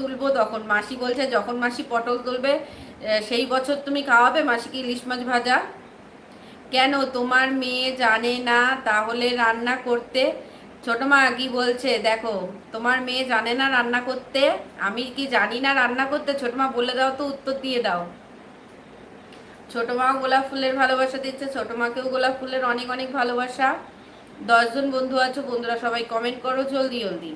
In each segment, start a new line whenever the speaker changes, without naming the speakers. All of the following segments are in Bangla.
তুলবো তখন। মাসি বলছে, যখন মাসি পটল তুলবে সেই বছর তুমি খাওয়াবে মাসিকে ইলিশ মাছ ভাজা? কেন? তোমার মেয়ে জানে না, তাহলে রান্না করতে। ছোট মা কি বলছে, দেখো, তোমার মেয়ে জানে না রান্না করতে, আমি কি জানি না রান্না করতে? ছোট মা, বলে দাও তো, উত্তর দিয়ে দাও। ছোট মা গোলাপ ফুলের ভালোবাসা দিচ্ছে, ছোট মাকেও গোলাপ ফুলের অনেক অনেক ভালোবাসা। দশজন বন্ধু আছো, বন্ধুরা সবাই কমেন্ট করো, জলদি জলদি।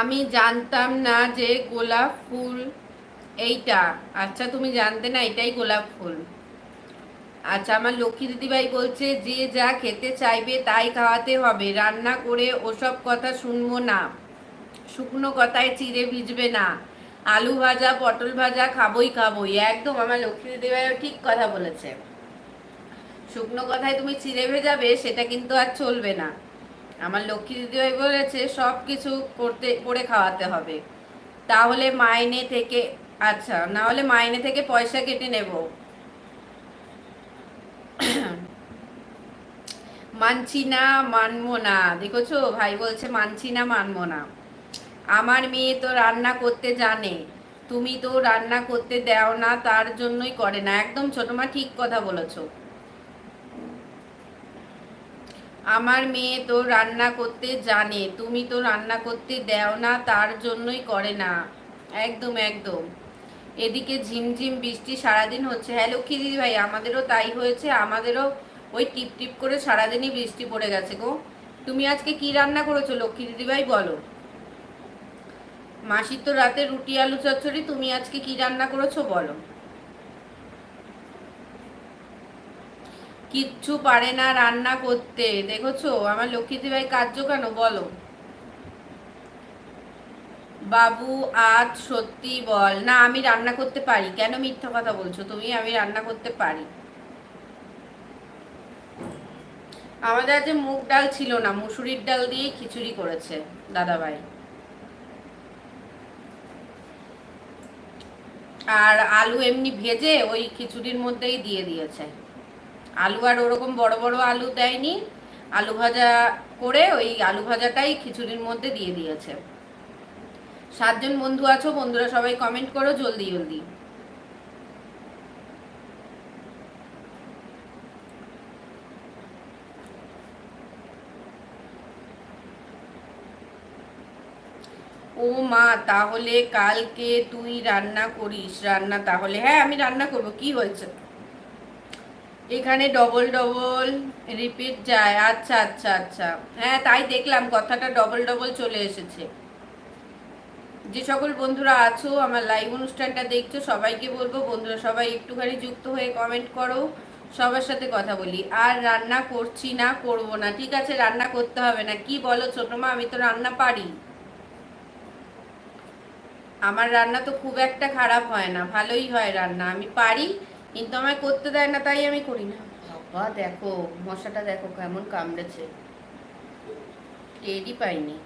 আমি জানতাম না যে গোলাপ ফুল এইটা। আচ্ছা তুমি জানতে না এটাই গোলাপ ফুল। আচ্ছা আমার লক্ষ্মী দিদিভাই বলছে, যে যা খেতে চাইবে তাই খাওয়াতে হবে। রান্না করে ওসব কথা শুনব না। শুকনো কথায় চিড়ে ভিজবে না। আলু ভাজা, পটল ভাজা খাবোই খাবোই। একদম, আমার লক্ষ্মী দিদিভাইও ঠিক কথা বলেছে। শুকনো কথায় তুমি চিড়ে ভেজাবে, সেটা কিন্তু আর চলবে না। আমার লক্ষ্মী দিদিভাই বলেছে সব কিছু করতে, করে খাওয়াতে হবে। তাহলে মাইনে থেকে আচ্ছা না হলে মাইনে থেকে পয়সা কেটে নেব। মানছি না, মানবো না। দেখেছ? ভাই বলছে, মানছি না, মানবো না। আমার মেয়ে তো রান্না করতে জানে। তুমি তো রান্না করতে দেও না, তার জন্যই করে না। একদম ছোট মা, ঠিক কথা বলেছ। আমার মেয়ে তো রান্না করতে জানে, তুমি তো রান্না করতে দেও না, তার জন্যই করে না। একদম একদম। এদিকে ঝিমঝিম বৃষ্টি সারাদিন হচ্ছে। হ্যাঁ লক্ষ্মী দিদি ভাই, আমাদেরও তাই হয়েছে, আমাদেরও ওই টিপ টিপ করে সারাদিনই বৃষ্টি পড়ে গেছে গো। তুমি আজকে কি রান্না করেছ লক্ষ্মী দিদি ভাই, বলো। মাসির তো রাতে রুটি, আলু চচ্চড়ি, তুমি আজকে কি রান্না করেছ, বলো। কিচ্ছু পারে না রান্না করতে। দেখেছ? আমার লক্ষ্মীদি ভাই কার্য কেন? বলো। বাবু, আজ সত্যি বল। না, আমি রান্না করতে পারি। কেন মিথ্যা কথা বলছো? তুমি, আমি রান্না করতে পারি। আমাদের আজ মুগ ডাল ছিল না। মুসুরির ডাল দিয়ে খিচুড়ি করেছে দাদা ভাই আর আলু এমনি ভেজে ওই খিচুড়ির মধ্যেই দিয়ে দিয়েছে। আলু আর ওরকম বড় বড় আলু দেয়নি। আলু ভাজা করে ওই আলু ভাজাটাই খিচুড়ির মধ্যে দিয়ে দিয়েছে। সাতজন বন্ধু আছো, বন্ধুরা সবাই কমেন্ট করো, জলদি জলদি। ও মা, তাহলে কালকে তুই রান্না করিস, রান্না তাহলে হ্যাঁ আমি রান্না করব, কি হয়েছে? এখানে ডবল ডবল রিপিট যায়। আচ্ছা আচ্ছা আচ্ছা। হ্যাঁ তাই দেখলাম, কথাটা ডবল ডবল চলে এসেছে। যে সকল বন্ধুরা আছো, আমার লাইভ অনুষ্ঠানটা দেখছ, সবাইকে বলব, বন্ধুরা সবাই একটুখানি যুক্ত হয়ে কমেন্ট করো, সবার সাথে কথা বলি। আর রান্না করছি না, করব না। ঠিক আছে, রান্না করতে হবে না। কি বলো, ছোট মা, আমি তো রান্না পারি। আমার রান্না তো খুব একটা খারাপ হয় না, ভালোই হয় রান্না। আমি পারি কিন্তু আমায় করতে দেয় না, তাই আমি করি না। বাবা, দেখো, মশাটা দেখো কেমন কামড়েছে। টেরই পাইনি।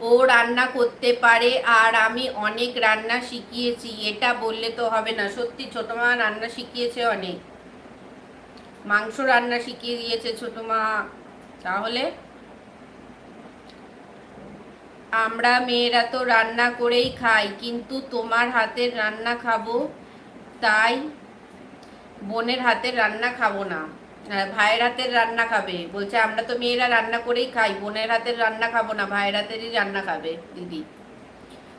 ও রান্না করতে পারে, আর আমি অনেক রান্না শিখিয়েছি, এটা বললে তো হবে না। সত্যি, ছোট মা রান্না শিখিয়েছে অনেক। মাংস রান্না শিখিয়ে দিয়েছে ছোট মা। তাহলে? আমরা মেয়েরা তো রান্না করেই খাই, কিন্তু তোমার হাতের রান্না খাব, তাই বোনের হাতের রান্না খাব না। ভাইয়ের হাতের রান্না খাবে। বলছে, আমরা তো মেয়েরা রান্না করেই খাই, বোনের হাতের রান্না খাব না, ভাইয়ের হাতেরই রান্না খাবে দিদি।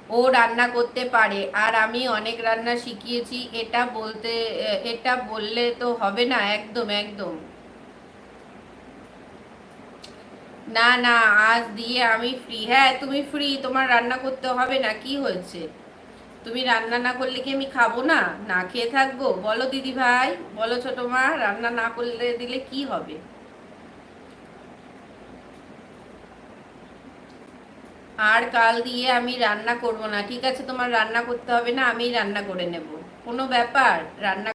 ও রান্না করতে পারে, আর আমি অনেক রান্না শিখিয়েছি, এটা বলতে এটা বললে তো হবে না, একদম একদম। না না, আজ দিয়ে আমি ফ্রি হ্যাঁ তুমি ফ্রি তোমার রান্না করতে হবে না, কি হয়েছে? তুমি রান্না না করলে কি আমি খাব না? না খেয়ে থাকব? বলো দিদি ভাই, বলো ছোট মা, রান্না না করলে দিলে কি হবে? আর কাল দিয়ে আমি রান্না করব না, ঠিক আছে? তোমার রান্না করতে হবে না আমি রান্না করে নেব। কোনো ব্যাপার, রান্না